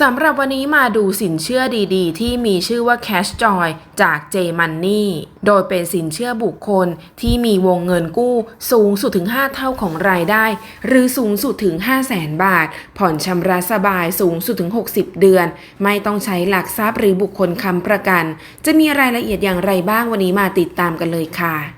สำหรับวันนี้มาดูสินเชื่อดีๆ ที่มีชื่อว่า Cash Joy จาก J Money โดยเป็นสินเชื่อบุคคลที่มีวงเงินกู้สูงสุดถึง 5 เท่าของรายได้ หรือสูงสุดถึง 5 0 0แสนบาท ผ่อนชำระสบายสูงสุดถึง 60 เดือน ไม่ต้องใช้หลักทรัพย์หรือบุคคลค้ำประกัน จะมีรายละเอียดอย่างไรบ้างวันนี้มาติดตามกันเลยค่ะ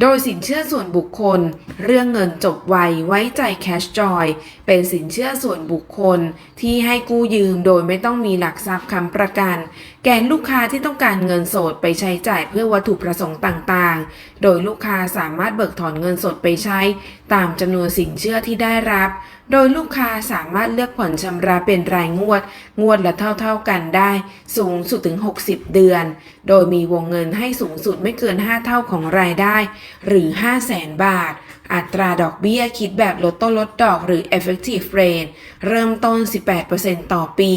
โดยสินเชื่อส่วนบุคคล เรื่องเงินจบไวไว้ใจ Cash Joy เป็นสินเชื่อส่วนบุคคล ที่ให้กู้ยืมโดยไม่ต้องมีหลักทรัพย์ค้ำประกัน แก่ลูกค้าที่ต้องการเงินสดไปใช้จ่ายเพื่อวัตถุประสงค์ต่างๆ โดยลูกค้าสามารถเบิกถอนเงินสดไปใช้ ตามจำนวนสินเชื่อที่ได้รับ โดยลูกค้าสามารถเลือกผ่อนชำระเป็นรายงวด งวดละเท่าๆกันได้ สูงสุดถึง 60 เดือน โดยมีวงเงินให้สูงสุดไม่เกิน 5 เท่าของรายได้หรือ 5 0 0แสนบาท อัตราดอกเบี้ยคิดแบบลดต้นลดดอกหรือ effective rate เริ่มต้น 18%ต่อปี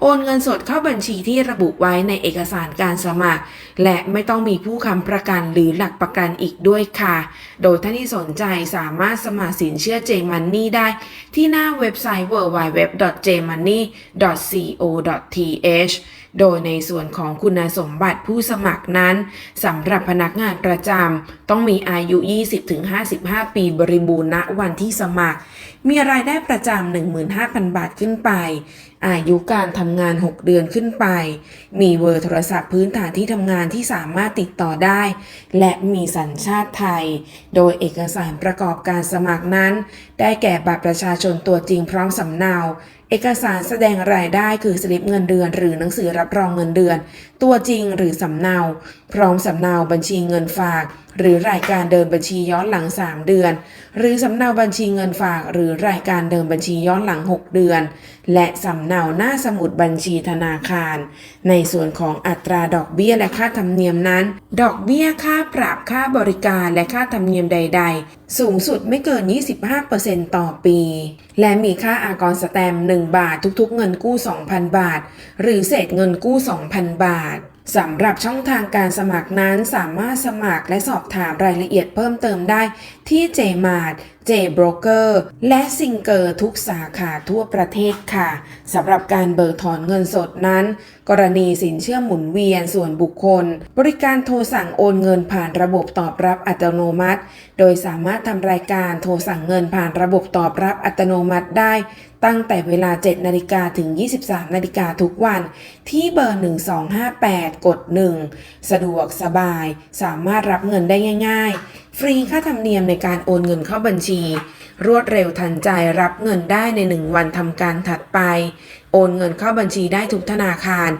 โอนเงินสดเข้าบัญชีที่ระบุไว้ในเอกสารการสมัคร และไม่ต้องมีผู้ค้ำประกันหรือหลักประกันอีกด้วยค่ะ โดยท่านที่สนใจสามารถสมัครสินเชื่อ J Money ได้ ที่หน้าเว็บไซต์ www.jmoney.co.th โดยในส่วนของคุณสมบัติผู้สมัครนั้นสำหรับพนักงานประจำต้องมีอายุ 20-55 ปีบริบูรณ์ณวันที่สมัคร มีรายได้ประจำ15,000 บาทขึ้นไปอายุการทำงาน 6 เดือนขึ้นไป มีเบอร์โทรศัพท์พื้นฐานที่ทำงานที่สามารถติดต่อได้ และมีสัญชาติไทย โดยเอกสารประกอบการสมัครนั้น ได้แก่บัตรประชาชนตัวจริงพร้อมสำเนา เอกสารแสดงรายได้คือสลิปเงินเดือน หรือหนังสือรับรองเงินเดือน ตัวจริงหรือสำเนา พร้อมสำเนาบัญชีเงินฝากหรือรายการเดินบัญชีย้อนหลัง 3 เดือน หรือสำเนาบัญชีเงินฝาก หรือรายการเดินบัญชีย้อนหลัง 6 เดือน และสำเนาหน้าสมุดบัญชีธนาคาร ในส่วนของอัตราดอกเบี้ยและค่าธรรมเนียมนั้น ดอกเบี้ยค่าปรับค่าบริการและค่าธรรมเนียมใด ๆ สูงสุดไม่เกิน 25%ต่อปี และมีค่าอากรสแตม 1 บาททุกๆ เงินกู้ 2,000 บาท หรือเศษเงินกู้ 2,000 บาทสำหรับช่องทางการสมัครนั้นสามารถสมัครและสอบถามรายละเอียดเพิ่มเติมได้ที่ JMart J Broker และซิงเกอร์ทุกสาขาทั่วประเทศค่ะสำหรับการเบิกถอนเงินสดนั้น กรณีสินเชื่อหมุนเวียนส่วนบุคคล บริการโทรสั่งโอนเงินผ่านระบบตอบรับอัตโนมัติ โดยสามารถทำรายการโทรสั่งเงินผ่านระบบตอบรับอัตโนมัติได้ ตั้งแต่เวลา 7 นาฬิกาถึง 23 นาฬิกาทุกวัน ที่เบอร์ 1258 กด 1 สะดวกสบาย สามารถรับเงินได้ง่าย ๆ ฟรีค่าธรรมเนียมในการโอนเงินเข้าบัญชี รวดเร็วทันใจรับเงินได้ใน 1 วันทำการถัดไป โอนเงินเข้าบัญชีได้ทุกธนาคาร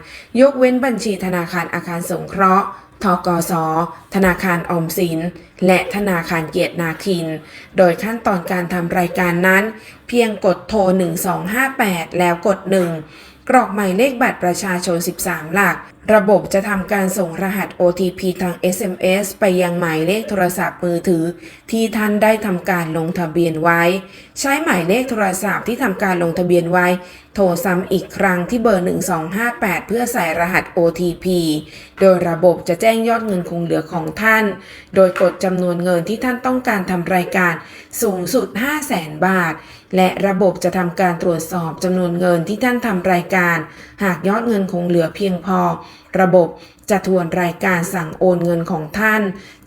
ยกเว้นบัญชีธนาคารอาคารสงเคราะห์ทกส ธนาคารออมสิน และธนาคารเกียรตินาคิน โดยขั้นตอนการทำรายการนั้น เพียงกดโทร 1258 แล้วกด 1 กรอกหมายเลขบัตรประชาชน 13 หลัก ระบบจะทำการส่งรหัส OTP ทาง SMS ไปยังหมายเลขโทรศัพท์มือถือ ที่ท่านได้ทำการลงทะเบียนไว้ ใช้หมายเลขโทรศัพท์ที่ทำการลงทะเบียนไว้ โทรซ้ำอีกครั้งที่เบอร์ 1258 เพื่อใส่รหัส OTP โดยระบบจะแจ้งยอดเงินคงเหลือของท่าน โดยกดจำนวนเงินที่ท่านต้องการทำรายการสูงสุด 5 0 0แสนบาท และระบบจะทำการตรวจสอบจำนวนเงินที่ท่านทำรายการ หากยอดเงินคงเหลือเพียงพอระบบจะทวนรายการสั่งโอนเงินของท่าน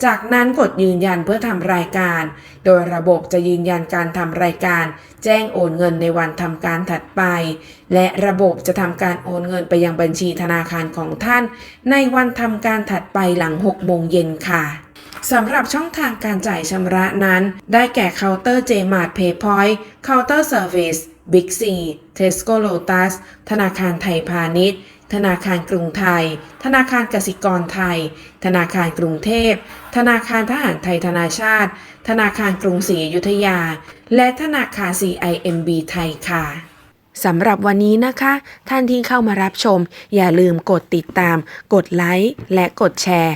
จากนั้นกดยืนยันเพื่อทำรายการ โดยระบบจะยืนยันการทำรายการ แจ้งโอนเงินในวันทำการถัดไป และระบบจะทำการโอนเงินไปยังบัญชีธนาคารของท่าน ในวันทำการถัดไปหลัง6โมงเย็นค่ะสำหรับช่องทางการจ่ายชำระนั้น ได้แก่เคาน์เตอร์ JMart PayPoint เคาน์เตอร์ Service Big C Tesco Lotus ธนาคารไทยพาณิชย์ ธนาคารกรุงไทย ธนาคารกสิกรไทย ธนาคารกรุงเทพ ธนาคารทหารไทยธนาชาติ ธนาคารกรุงศรีอยุธยา และธนาคาร CIMB ไทยค่ะสำหรับวันนี้นะคะ ท่านที่เข้ามารับชม อย่าลืมกดติดตาม กดไลค์และกดแชร์